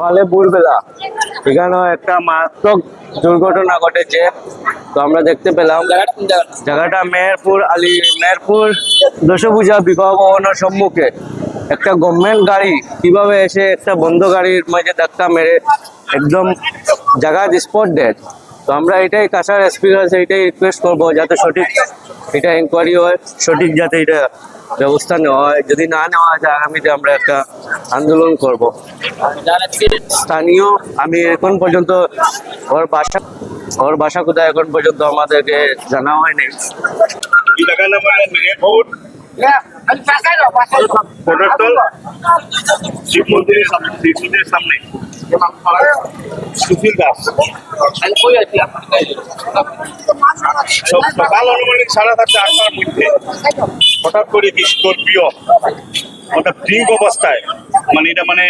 সকালে ভোরবেলা এখানেও একটা মারাত্মক দুর্ঘটনা ঘটেছে। তো আমরা দেখতে পেলাম, জায়গাটা মেহেরপুর আলী, মেহেরপুর দশভূজা বিবাহ ভবনের সম্মুখে। একটা গভর্নমেন্ট গাড়ি, কীভাবে এসে একটা বন্ধ গাড়ির মাঝে ধাক্কা মেরে একদম জায়গা স্পট ডেড তো আমরা এটাই কাছার এক্সপিরিয়েন্স এটাই রিকোয়েস্ট করব যাতে সঠিক এটা এনকোয়ারি হয়, সঠিক যাতে এটা ব্যবস্থা নেওয়া হয়। যদি না নেওয়া যায়, আগামীতে আমরা একটা আন্দোলন করব। স্থানীয়, আমি এখন পর্যন্ত ওর বাসা ওর বাসা কোথায় এখন পর্যন্ত আমাদেরকে জানা হয়নি। শিব মন্দিরের সামনে। দাস। সকাল অনুমানিক সাড়ে সাতটা আটটার মধ্যে হঠাৎ করে কি স্করপিও ওটা ড্রিঙ্ক অবস্থায় মানে এটা মানে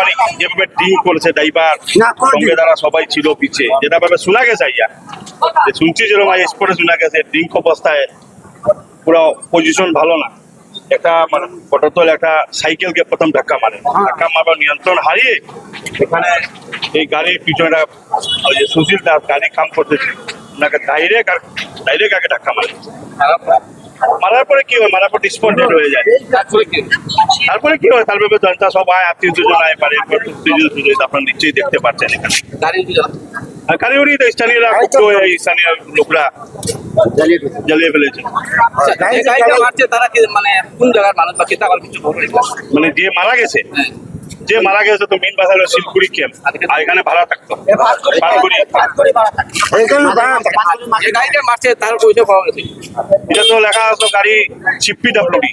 মানে যেভাবে করেছে ড্রাইভার সঙ্গে সবাই ছিল পিছে। যেটা ভাবে শোনা গেছে ইয়া যে শুনছি যেরকম স্পটে শোনা গেছে ড্রিঙ্ক অবস্থায় পুরো পজিশন ভালো না। একটা মানে পটতল একটা সাইকেলকে প্রথম ধাক্কা মারে। ধাক্কা মারবার নিয়ন্ত্রণ হারিয়ে এখানে এই গাড়ির পিছনে ওই যে সুশীল দাস গাড়ি কাম করতেছে। ওনাকে ডাইরেক্ট আর ডাইরেক্ট আগে ধাক্কা মারে। মারার পরে কি হয়? মারার পর ডিসপন্ডেড হয়ে যায়। তারপরে কি? হয়? তারপরে জনতা সব আয় আত্মীয় স্বজন আয় পারে। আপনার নিশ্চয়ই দেখতে পাচ্ছেন এখানে। স্থানীয়রা স্থানীয় লোকরা জ্বালিয়ে ফেলেছে। তারা মানে কোন জায়গার মানুষ বা কেতা কিছু মানে যে মারা গেছে যে মারা গেছে তো মেন বাজার হলো শিলপুরি ক্যাম্প আর এখানে ভাড়া থাকতো। গাড়িটা মারছে তার পয়সা পাওয়া গেছে এটা তো লেখা আছে গাড়ি সিপি ডাব্লিউডি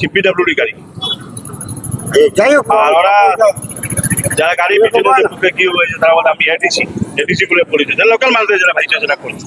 সিপি ডাব্লিউডি গাড়ি। যাই আর ওরা যারা গাড়ি পিছনে ঢুকে কি হয়েছে তারা বলে আমি এডিসি এডিসি বলে পরিচয় লোকাল মানুষদের যারা ভাইচা সেটা করছে।